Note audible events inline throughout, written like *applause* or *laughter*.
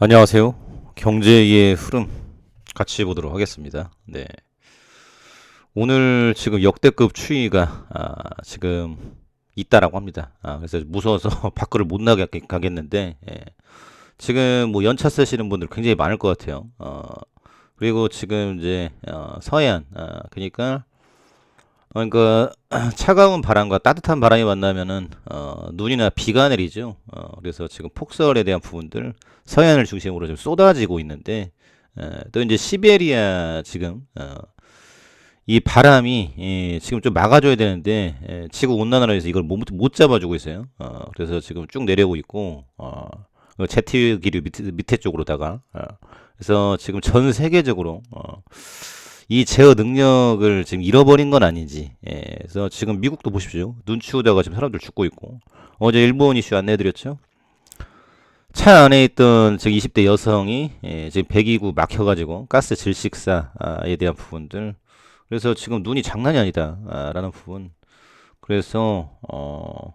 안녕하세요. 경제의 흐름 같이 보도록 하겠습니다. 네. 오늘 지금 역대급 추위가 아, 지금 있다라고 합니다. 아, 그래서 무서워서 *laughs* 밖을 못 나가겠는데 예. 지금 뭐 연차 쓰시는 분들 굉장히 많을 것 같아요. 어, 그리고 지금 이제 어, 서해안 아, 그러니까 어, 그러니까 *clears throat* 차가운 바람과 따뜻한 바람이 만나면은 어, 눈이나 비가 내리죠. 어, 그래서 지금 폭설에 대한 부분들 서해안을 중심으로 좀 쏟아지고 있는데 어, 또 이제 시베리아 지금 어, 이 바람이 예, 지금 좀 막아줘야 되는데 예, 지구 온난화로 해서 이걸 못, 못 잡아주고 있어요. 어, 그래서 지금 쭉 내려오고 있고 어, 그 제트 기류 밑에, 밑에 쪽으로다가 어, 그래서 지금 전 세계적으로 어, 이 제어 능력을 지금 잃어버린 건 아닌지. 예, 그래서 지금 미국도 보십시오. 눈 치우다가 지금 사람들 죽고 있고. 어제 일본 이슈 안내해드렸죠. 차 안에 있던 지금 20대 여성이 예, 지금 배기구 막혀가지고 가스 질식사에 대한 부분들. 그래서 지금 눈이 장난이 아니다라는 부분. 그래서 어.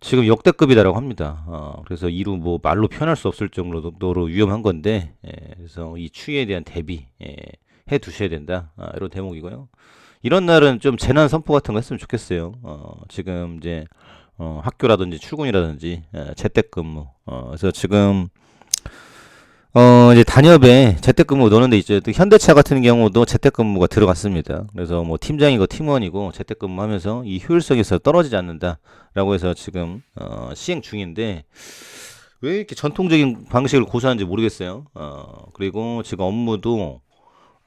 지금 역대급이다라고 합니다. 어, 그래서 이루 뭐 말로 표현할 수 없을 정도로 위험한 건데, 예, 그래서 이 추위에 대한 대비, 예, 해 두셔야 된다. 아, 이런 대목이고요. 이런 날은 좀 재난 선포 같은 거 했으면 좋겠어요. 어, 지금 이제 어, 학교라든지 출근이라든지 예, 재택근무. 어, 그래서 지금 어, 이제 단협에 재택근무 넣는 데 있죠. 또 현대차 같은 경우도 재택근무가 들어갔습니다. 그래서 뭐 팀장이고 팀원이고 재택근무 하면서 이 효율성에서 떨어지지 않는다라고 해서 지금 어, 시행 중인데 왜 이렇게 전통적인 방식을 고수하는지 모르겠어요. 어, 그리고 지금 업무도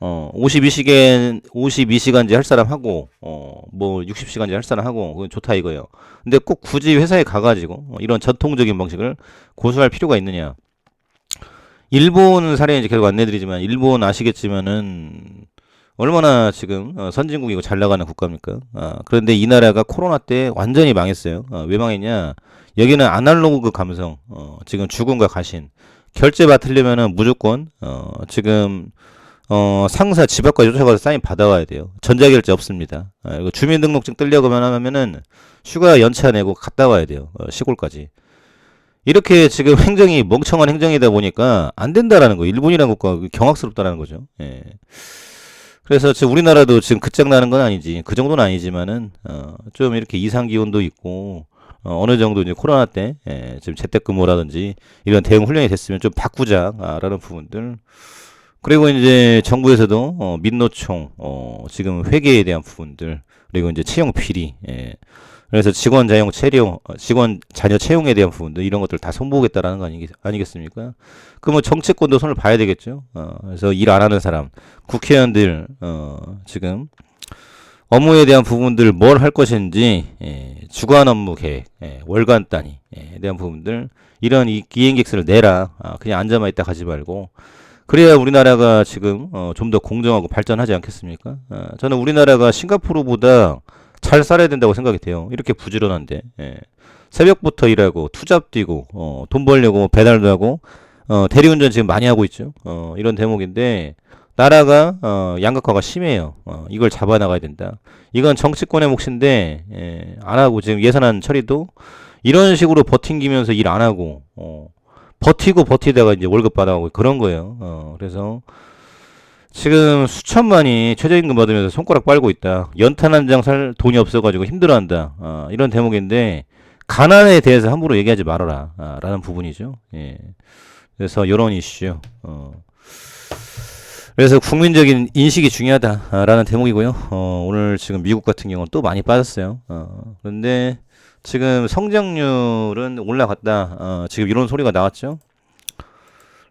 어, 52시간, 52시간제 할 사람 하고, 어, 뭐, 60시간제 할 사람 하고, 그건 좋다 이거예요. 근데 꼭 굳이 회사에 가가지고, 어, 이런 전통적인 방식을 고수할 필요가 있느냐. 일본 사례 이제 계속 안내드리지만, 일본 아시겠지만은, 얼마나 지금 어, 선진국이고 잘 나가는 국가입니까? 아, 그런데 이 나라가 코로나 때 완전히 망했어요. 어, 왜 망했냐? 여기는 아날로그 감성, 어, 지금 죽음과 가신. 결제 받으려면은 무조건, 어, 지금, 어, 상사 집 앞까지 쫓아가서 사인 받아와야 돼요. 전자결제 없습니다. 아, 이거 주민등록증 뜨려고만 하면은 휴가 연차 내고 갔다 와야 돼요. 어, 시골까지. 이렇게 지금 행정이 멍청한 행정이다 보니까 안 된다라는 거. 일본이라는 국가가 경악스럽다라는 거죠. 예. 그래서 지금 우리나라도 지금 끝장나는 건 아니지. 그 정도는 아니지만은, 어, 좀 이렇게 이상 기온도 있고, 어, 어느 정도 이제 코로나 때, 예, 지금 재택근무라든지 이런 대응 훈련이 됐으면 좀 바꾸자라는 부분들. 그리고 이제 정부에서도 어, 민노총 어, 지금 회계에 대한 부분들 그리고 이제 채용 비리 예. 그래서 직원 자용 채용 어, 직원 자녀 채용에 대한 부분들 이런 것들 다 손보겠다라는 거 아니, 아니겠습니까? 그러면 정치권도 손을 봐야 되겠죠. 어, 그래서 일 안 하는 사람 국회의원들 어, 지금 업무에 대한 부분들 뭘 할 것인지 예, 주간 업무 계획 예, 월간 단위에 대한 부분들 이런 이 기행객수를 내라 아, 그냥 앉아만 있다 가지 말고 그래야 우리나라가 지금 어, 좀 더 공정하고 발전하지 않겠습니까? 어, 저는 우리나라가 싱가포르보다 잘 살아야 된다고 생각이 돼요. 이렇게 부지런한데 예. 새벽부터 일하고 투잡 뛰고 어, 돈 벌려고 배달도 하고 어, 대리운전 지금 많이 하고 있죠. 어, 이런 대목인데 나라가 어, 양극화가 심해요. 어, 이걸 잡아 나가야 된다. 이건 정치권의 몫인데 예, 안 하고 지금 예산안 처리도 이런 식으로 버팅기면서 일 안 하고 어, 버티고 버티다가 이제 월급 받아오고 그런 거예요. 어, 그래서 지금 수천만이 최저임금 받으면서 손가락 빨고 있다. 연탄 한 장 살 돈이 없어가지고 힘들어한다. 어, 이런 대목인데 가난에 대해서 함부로 얘기하지 말아라. 아, 라는 부분이죠. 예. 그래서 이런 이슈. 어. 그래서 국민적인 인식이 중요하다라는 대목이고요. 어, 오늘 지금 미국 같은 경우는 또 많이 빠졌어요. 어, 그런데 지금 성장률은 올라갔다. 어, 지금 이런 소리가 나왔죠.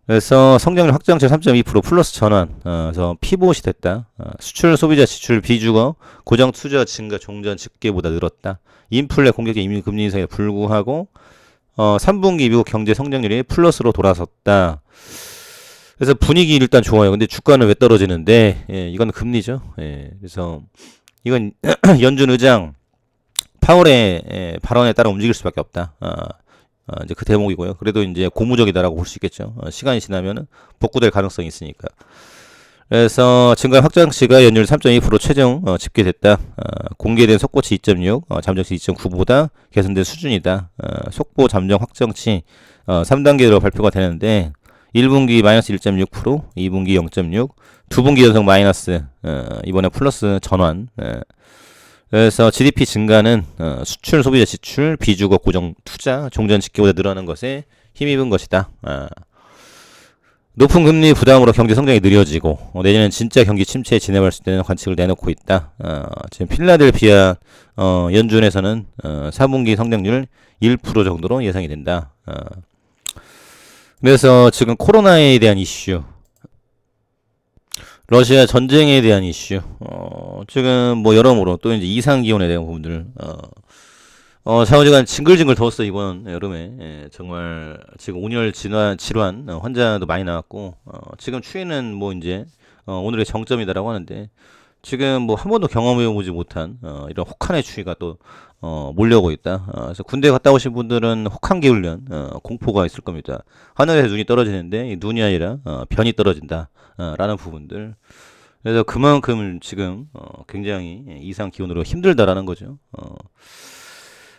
그래서 성장률 확정치 3.2% 플러스 전환. 어, 그래서 피봇이 됐다. 어, 수출 소비자 지출 비주거 고정 투자 증가 종전 집계보다 늘었다. 인플레 공격적 이미 금리 인상에 불구하고 어, 3분기 미국 경제 성장률이 플러스로 돌아섰다. 그래서 분위기 일단 좋아요. 근데 주가는 왜 떨어지는데? 예, 이건 금리죠. 예, 그래서 이건 *clears throat* 연준 의장 파월의 예, 발언에 따라 움직일 수밖에 없다. 어, 어, 이제 그 대목이고요. 그래도 이제 고무적이다라고 볼 수 있겠죠. 어, 시간이 지나면은 복구될 가능성이 있으니까. 그래서 증가 확장치가 연율 3.2% 최종 어, 집계됐다. 어, 공개된 속보치 2.6, 어, 잠정치 2.9보다 개선된 수준이다. 어, 속보 잠정 확정치 어, 3단계로 발표가 되는데 1분기 마이너스 1.6%, 2분기 0.6, 두 분기 연속 마이너스, 어, 이번에 플러스 전환. 어, 그래서 GDP 증가는 어, 수출, 소비자 지출, 비주거 고정 투자, 종전 집계보다 늘어나는 것에 힘입은 것이다. 어, 높은 금리 부담으로 경제 성장이 느려지고 어, 내년엔 진짜 경기 침체에 진행할 수 있다는 관측을 내놓고 있다. 어, 지금 필라델피아 어, 연준에서는 어, 4분기 성장률 1% 정도로 예상이 된다. 어, 그래서 지금 코로나에 대한 이슈, 러시아 전쟁에 대한 이슈, 어, 지금 뭐 여러모로 또 이제 이상 기온에 대한 부분들, 어, 어, 좌우지간 징글징글 더웠어 이번 여름에. 예, 정말 지금 온열 질환 질환 어, 환자도 많이 나왔고 어, 지금 추위는 뭐 이제 어, 오늘의 정점이다라고 하는데 지금 뭐 한 번도 경험해보지 못한 어, 이런 혹한의 추위가 또 어, 몰려오고 있다. 어, 그래서 군대 갔다 오신 분들은 혹한기 훈련 어, 공포가 있을 겁니다. 하늘에서 눈이 떨어지는데 이 눈이 아니라 어, 변이 떨어진다. 어, 라는 부분들. 그래서 그만큼 지금 어, 굉장히 이상 기온으로 힘들다라는 거죠. 어,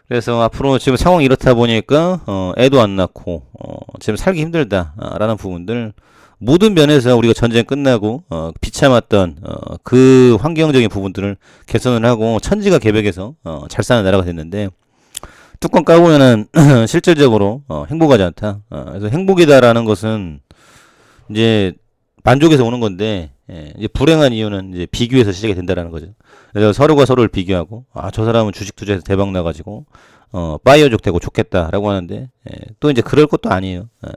그래서 앞으로 지금 상황이 이렇다 보니까 어, 애도 안 낳고 어, 지금 살기 힘들다라는 부분들 모든 면에서 우리가 전쟁 끝나고 어, 비참했던 어, 그 환경적인 부분들을 개선을 하고 천지가 개벽해서 어, 잘 사는 나라가 됐는데 뚜껑 까보면은 *clears throat* 실질적으로 어, 행복하지 않다. 어, 그래서 행복이다라는 것은 이제 만족에서 오는 건데 예, 이제 불행한 이유는 이제 비교에서 시작이 된다라는 거죠. 그래서 서로가 서로를 비교하고 아 저 사람은 주식 투자해서 대박 나가지고 어 바이오족 되고 좋겠다라고 하는데 예, 또 이제 그럴 것도 아니에요. 예.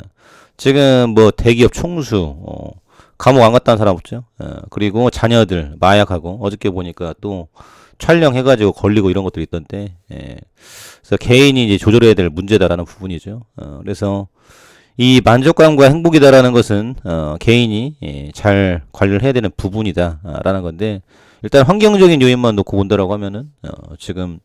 지금 뭐 대기업 총수 어, 감옥 안 갔다는 사람 없죠. 예, 그리고 자녀들 마약하고 어저께 보니까 또 촬영해가지고 걸리고 이런 것들이 있던데 예. 그래서 개인이 이제 조절해야 될 문제다라는 부분이죠. 어, 그래서 이 만족감과 행복이다라는 것은 어, 개인이 예, 잘 관리를 해야 되는 부분이다라는 건데 일단 환경적인 요인만 놓고 본다라고 하면은 어, 지금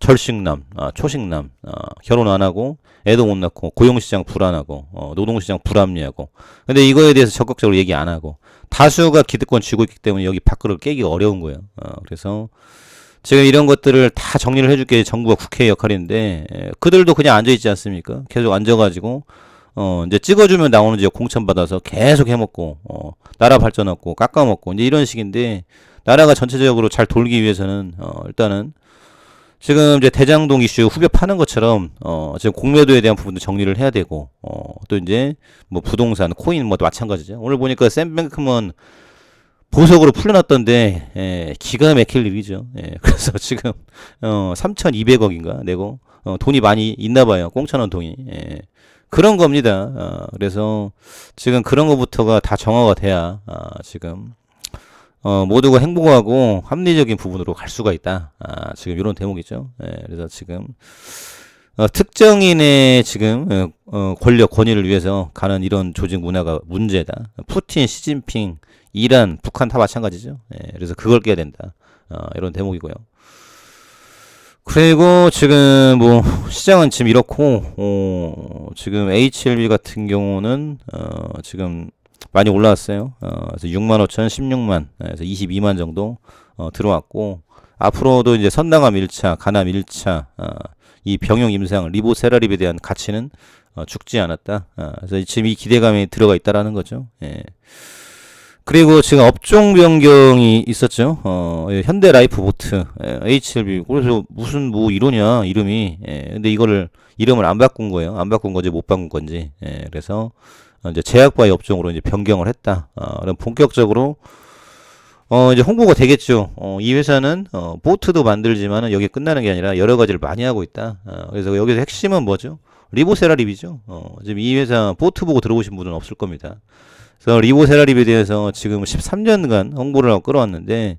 철식남, 아, 초식남, 아, 결혼 안 하고 애도 못 낳고 고용시장 불안하고 어, 노동시장 불합리하고 근데 이거에 대해서 적극적으로 얘기 안 하고 다수가 기득권 쥐고 있기 때문에 여기 밖을 깨기가 어려운 거예요. 어, 그래서 지금 이런 것들을 다 정리를 해줄 게 정부가 국회의 역할인데 예, 그들도 그냥 앉아 있지 않습니까? 계속 앉아가지고 어, 이제 찍어주면 나오는 지역 공천 받아서 계속 해먹고, 어, 나라 발전하고, 깎아먹고, 이제 이런 식인데, 나라가 전체적으로 잘 돌기 위해서는, 어, 일단은, 지금 이제 대장동 이슈 후벼 파는 것처럼, 어, 지금 공매도에 대한 부분도 정리를 해야 되고, 어, 또 이제, 뭐 부동산, 코인 뭐 마찬가지죠. 오늘 보니까 샘뱅크먼 보석으로 풀려났던데, 예, 기가 막힐 일이죠. 예, *laughs* 그래서 지금, 어, 3,200억인가 내고, 어, 돈이 많이 있나 봐요. 공천원 돈이. 예. 그런 겁니다. 어, 그래서 지금 그런 것부터가 다 정화가 돼야 어, 지금 어, 모두가 행복하고 합리적인 부분으로 갈 수가 있다. 아, 지금 이런 대목이죠. 예, 그래서 지금 어, 특정인의 지금 어, 어, 권력 권위를 위해서 가는 이런 조직 문화가 문제다. 푸틴, 시진핑, 이란, 북한 다 마찬가지죠. 예, 그래서 그걸 깨야 된다. 어, 이런 대목이고요. 그리고 지금 뭐 시장은 지금 이렇고 어, 지금 HLB 같은 경우는 어, 지금 많이 올라왔어요. 어, 그래서 6만 5천, 16만, 그래서 22만 정도 어, 들어왔고 앞으로도 이제 선당암 1차, 간암 1차, 어, 이 병용 임상 리보세라립에 대한 가치는 어, 죽지 않았다. 어, 그래서 지금 이 기대감이 들어가 있다라는 거죠. 예. 그리고 지금 업종 변경이 있었죠. 어, 예, 현대 라이프 보트, 예, HLB. 그래서 무슨 뭐 이러냐, 이름이. 예, 근데 이거를, 이름을 안 바꾼 거예요. 안 바꾼 건지 못 바꾼 건지. 예, 그래서, 어, 이제 제약바의 업종으로 이제 변경을 했다. 어, 그럼 본격적으로, 어, 이제 홍보가 되겠죠. 어, 이 회사는, 어, 보트도 만들지만은 여기 끝나는 게 아니라 여러 가지를 많이 하고 있다. 어, 그래서 여기서 핵심은 뭐죠? 리보세라립이죠. 어, 지금 이 회사 보트 보고 들어오신 분은 없을 겁니다. 그래서 리보세라립에 대해서 지금 13년간 홍보를 하고 끌어왔는데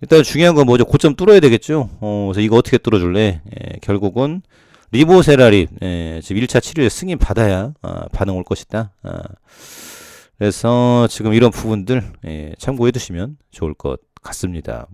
일단 중요한 건 뭐죠? 고점 뚫어야 되겠죠. 어, 그래서 이거 어떻게 뚫어줄래? 예, 결국은 리보세라립 예, 지금 1차 치료에 승인 받아야 아, 반응 올 것이다. 아, 그래서 지금 이런 부분들 예, 참고해 두시면 좋을 것 같습니다.